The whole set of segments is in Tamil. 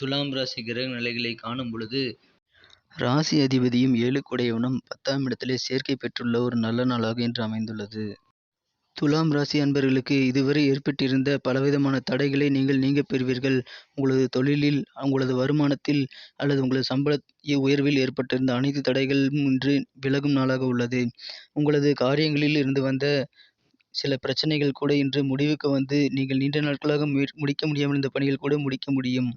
துலாம் ராசி கிரக நிலைகளை காணும் பொழுது ராசி அதிபதியும் ஏழு குடையவனும் பத்தாம் இடத்திலே சேர்க்கை பெற்றுள்ள ஒரு நல்ல நாளாக இன்று அமைந்துள்ளது. துலாம் ராசி அன்பர்களுக்கு இதுவரை ஏற்பட்டிருந்த பலவிதமான தடைகளை நீங்கள் நீங்க பெறுவீர்கள். உங்களது தொழிலில் உங்களது வருமானத்தில் அல்லது உங்களது சம்பள உயர்வில் ஏற்பட்டிருந்த அனைத்து தடைகளும் இன்று விலகும் நாளாக உள்ளது. உங்களது காரியங்களில் இருந்து வந்த சில பிரச்சனைகள் கூட இன்று முடிவுக்கு வந்து நீங்கள் நீண்ட நாட்களாக முடிக்க முடியாமல் இருந்த பணிகள் கூட முடிக்க முடியும்.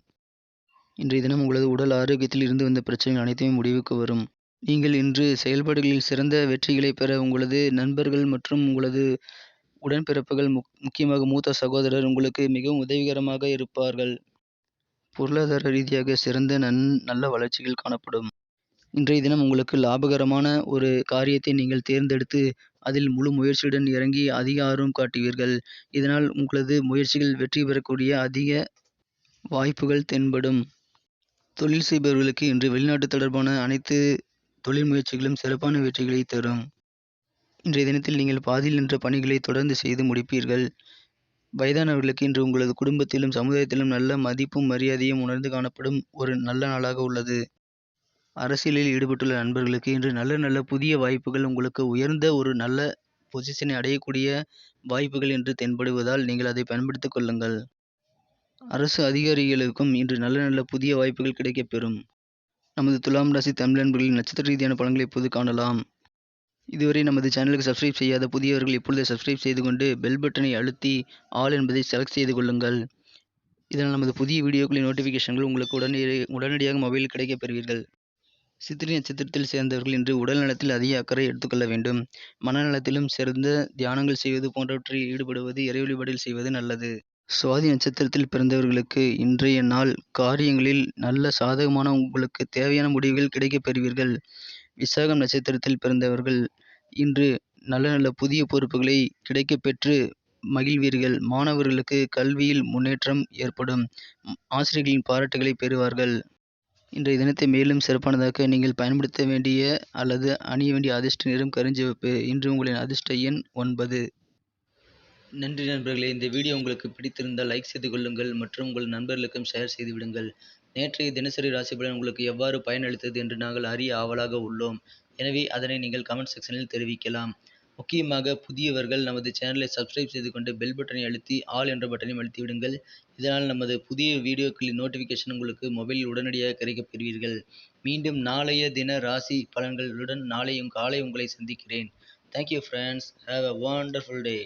இன்றைய தினம் உங்களது உடல் ஆரோக்கியத்தில் இருந்து வந்த பிரச்சனைகள் அனைத்தையும் முடிவுக்கு வரும். நீங்கள் இன்று செயல்பாடுகளில் சிறந்த வெற்றிகளை பெற உங்களது நண்பர்கள் மற்றும் உங்களது உடன்பிறப்புகள் முக் முக்கியமாக மூத்த சகோதரர் உங்களுக்கு மிகவும் உதவிகரமாக இருப்பார்கள். பொருளாதார ரீதியாக சிறந்த நன் நல்ல வளர்ச்சிகள் காணப்படும். இன்றைய தினம் உங்களுக்கு லாபகரமான ஒரு காரியத்தை நீங்கள் தேர்ந்தெடுத்து அதில் முழு முயற்சியுடன் இறங்கி அதிக ஆர்வம் காட்டுவீர்கள். இதனால் உங்களது முயற்சிகள் வெற்றி பெறக்கூடிய அதிக வாய்ப்புகள் தென்படும். தொழில் செய்பவர்களுக்கு இன்று வெளிநாட்டு தொடர்பான அனைத்து தொழில் முயற்சிகளும் சிறப்பான வெற்றிகளை தரும். இன்றைய தினத்தில் நீங்கள் பாதியில் நின்ற பணிகளை தொடர்ந்து செய்து முடிப்பீர்கள். வயதானவர்களுக்கு இன்று உங்களது குடும்பத்திலும் சமுதாயத்திலும் நல்ல மதிப்பும் மரியாதையும் உணர்ந்து காணப்படும் ஒரு நல்ல நாளாக உள்ளது. அரசியலில் ஈடுபட்டுள்ள நண்பர்களுக்கு இன்று நல்ல நல்ல புதிய வாய்ப்புகள் உங்களுக்கு உயர்ந்த ஒரு நல்ல பொசிஷனை அடையக்கூடிய வாய்ப்புகள் என்று தென்படுவதால் நீங்கள் அதை பயன்படுத்திக் கொள்ளுங்கள். அரசு அதிகாரிகளுக்கும் இன்று நல்ல நல்ல புதிய வாய்ப்புகள் கிடைக்கப்பெறும். நமது துலாம் ராசி தமிழ் நட்சத்திர ரீதியான பலன்களை இப்போது காணலாம். இதுவரை நமது சேனலுக்கு சப்ஸ்கிரைப் செய்யாத புதியவர்கள் இப்பொழுது சப்ஸ்கிரைப் செய்து கொண்டு பெல் பட்டனை அழுத்தி ஆல் என்பதை செலக்ட் செய்து கொள்ளுங்கள். இதனால் நமது புதிய வீடியோக்களின் நோட்டிஃபிகேஷன்கள் உங்களுக்கு உடனடி உடனடியாக மொபைலில் கிடைக்கப் பெறுவீர்கள் சித்திரை நட்சத்திரத்தில் சேர்ந்தவர்கள் இன்று உடல் நலத்தில் அதிக அக்கறை எடுத்துக்கொள்ள வேண்டும். மனநலத்திலும் சிறந்த தியானங்கள் செய்வது போன்றவற்றில் ஈடுபடுவது இறை வழிபாடுகள் செய்வது நல்லது. சுவாதி நட்சத்திரத்தில் பிறந்தவர்களுக்கு இன்றைய நாள் காரியங்களில் நல்ல சாதகமான உங்களுக்கு தேவையான முடிவுகள் கிடைக்கப் பெறுவீர்கள். விசாகம் நட்சத்திரத்தில் பிறந்தவர்கள் இன்று நல்ல நல்ல புதிய பொறுப்புகளை கிடைக்கப் பெற்று மகிழ்வீர்கள். மாணவர்களுக்கு கல்வியில் முன்னேற்றம் ஏற்படும். ஆசிரியர்களின் பாராட்டுகளை பெறுவார்கள். இன்றைய தினத்தை மேலும் சிறப்பானதாக நீங்கள் பயன்படுத்த வேண்டிய அல்லது அணிய வேண்டிய அதிர்ஷ்ட நிறம் கருஞ்சிவப்பு. இன்று உங்களின் அதிர்ஷ்ட எண் ஒன்பது. நன்றி நண்பர்களே இந்த வீடியோ உங்களுக்கு பிடித்திருந்தால் லைக் செய்து கொள்ளுங்கள் மற்றும் உங்கள் நண்பர்களுக்கும் ஷேர் செய்து விடுங்கள். நேற்றைய தினசரி ராசி பலன் உங்களுக்கு எவ்வாறு பயனளித்தது என்று நாங்கள் அறிய ஆவலாக உள்ளோம். எனவே அதனை நீங்கள் கமெண்ட் செக்ஷனில் தெரிவிக்கலாம். முக்கியமாக புதியவர்கள் நமது சேனலை சப்ஸ்கிரைப் செய்து கொண்டு பெல் பட்டனை அழுத்தி ஆல் என்ற பட்டனையும் அழுத்தி விடுங்கள். இதனால் நமது புதிய வீடியோக்களின் நோட்டிஃபிகேஷன் உங்களுக்கு மொபைலில் உடனடியாக கிடைக்கப் பெறுவீர்கள். மீண்டும் நாளைய தின ராசி பலன்களுடன் நாளையும் காலை உங்களை சந்திக்கிறேன். Thank you friends have a wonderful day